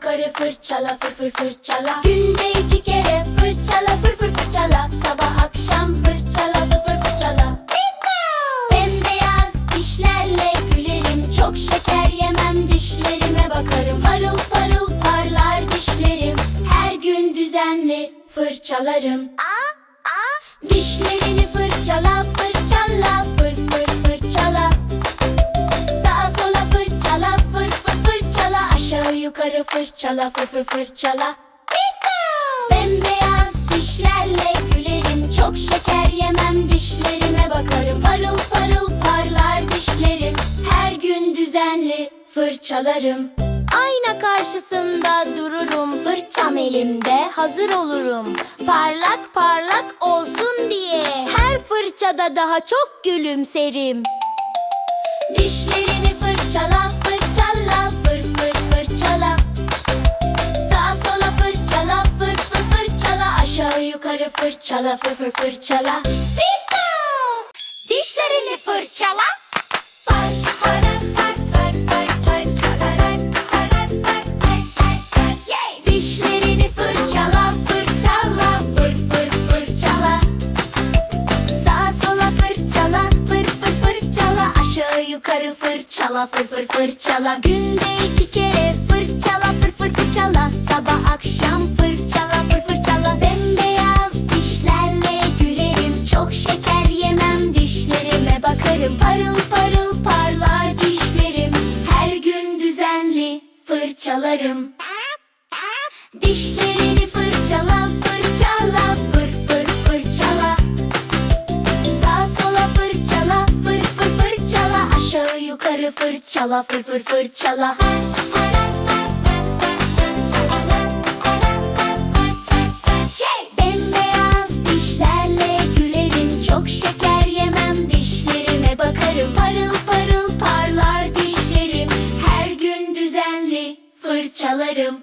fırçala fır fır fırçala. Günde iki kere fırçala fır fır fırçala. Sabah akşam fırçala fır fır fırçala. Bembeyaz dişlerle gülerim. Çok şeker yemem dişlerime bakarım. Parıl parıl parlar dişlerim. Her gün düzenli fırçalarım. Dişlerini fırçala fırçala yukarı fırçala fır fır fırçala. Bembeyaz dişlerle gülerim Çok şeker yemem. Dişlerime bakarım Parıl parıl parlar dişlerim. Her gün düzenli fırçalarım. Ayna karşısında dururum Fırçam elimde hazır olurum. Parlak parlak olsun diye Her fırçada daha çok gülümserim. Dişlerini fırçala Fırçala fır fır fırçala. Pikav! Dişlerini fırçala. Fır fır fır fır fır fırçala Fır fır fır fır fır Yay! Dişlerini fırçala fırçala fır fır fırçala. Sağa sola fırçala fır fır fırçala. Aşağı yukarı fırçala fır fır fırçala. Günde iki kere fırçalarım Dişlerini fırçala fırçala fır fır fırçala. Sağa sola fırçala fır fır fırçala. Aşağı yukarı fırçala fır fır fırçala. Bembeyaz fırçalarım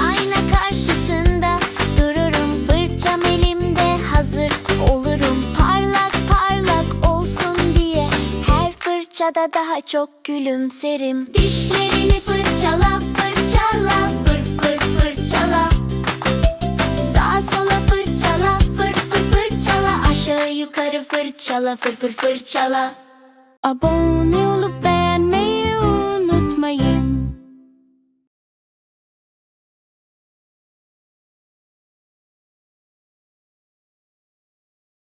Ayna karşısında dururum. Fırçam elimde hazır olurum. Parlak parlak olsun diye her fırçada daha çok gülümserim. Dişlerini fırçala fırçala fır fır fırçala. Sağa sola fırçala fır fır fırçala. Aşağı yukarı fırçala fır fır fırçala. Abone olup